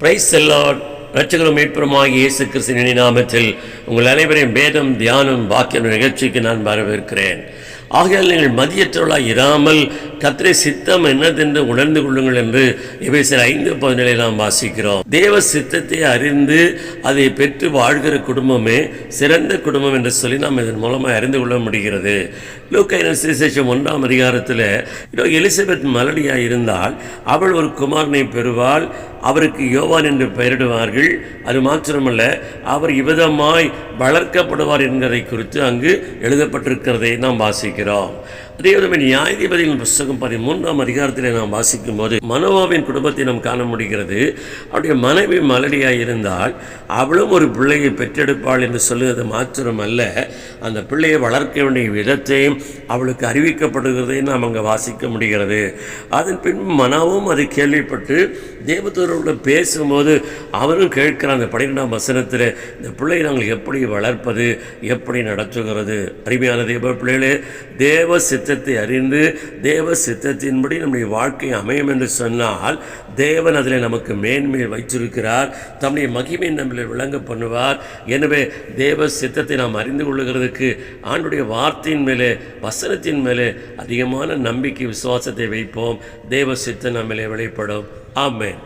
Price செல்லாட் ரட்சகரும் மீட்பருமாகிய இயேசு கிறிஸ்தின் நாமத்தில் உங்கள் அனைவரையும் வேதம் தியானம் வாக்கியம் நிகழ்ச்சிக்கு நான் வரவேற்கிறேன். ஆகையால் நீங்கள் மதியற்றவர்களாய் இராமல் கத்திரை சித்தம் என்னதென்று உணர்ந்து கொள்ளுங்கள் என்று இவைசில் ஐந்து பதினேழை நாம் வாசிக்கிறோம். தேவ சித்தத்தை அறிந்து அதை பெற்று வாழ்கிற குடும்பமே சிறந்த குடும்பம் என்று சொல்லி நாம் இதன் மூலமாக அறிந்து கொள்ள முடிகிறது. லூக்கைன சுவிசேஷம் ஒன்றாம் அதிகாரத்தில் எலிசபெத் மலடியாக இருந்தால் அவள் ஒரு குமாரனை பெறுவாள் அவருக்கு யோவான் என்று பெயரிடுவார்கள் அது மாத்திரமல்ல அவர் இவ்விதமாய் வளர்க்கப்படுவார் என்கிறதை குறித்து அங்கு எழுதப்பட்டிருக்கிறதை நாம் வாசிக்கிறோம். அதே விதமே நியாயாதிபதிகளின் புஸ்தகம் பதிமூன்றாம் அதிகாரத்தில் நாம் வாசிக்கும் போது மனோவாவின் குடும்பத்தை நாம் காண முடிகிறது. அவருடைய மனைவி மலடியாக இருந்தால் அவளும் ஒரு பிள்ளையை பெற்றெடுப்பாள் என்று சொல்லுவது மாத்திரம் அல்ல அந்த பிள்ளையை வளர்க்க வேண்டிய விதத்தையும் அவளுக்கு அறிவிக்கப்படுகிறதையும் நாம் அங்கே வாசிக்க முடிகிறது. அதன் பின் மனாவும் அதை கேள்விப்பட்டு தேவதூரோட பேசும்போது அவரும் கேட்கிற அந்த பன்னிரெண்டாம் வசனத்தில் இந்த பிள்ளையை நாங்கள் எப்படி வளர்ப்பது எப்படி நடத்துகிறது? அருமையான தேவ பிள்ளைகளே தேவ சித்தத்தை அறிந்து தேவ சித்தத்தின்படி நம்முடைய வாழ்க்கை அமையும் என்று சொன்னால் தேவன் அதில் நமக்கு மேன்மையை வைத்திருக்கிறார். தம்முடைய மகிமை நம்மளை விளங்க பண்ணுவார். எனவே தேவ சித்தத்தை நாம் அறிந்து கொள்ளுகிறதுக்கு ஆண்டுடைய வார்த்தையின் மேலே வசனத்தின் மேலே அதிகமான நம்பிக்கை விசுவாசத்தை வைப்போம். தேவ சித்தம் நம்மளே வெளிப்படும். ஆமேன்.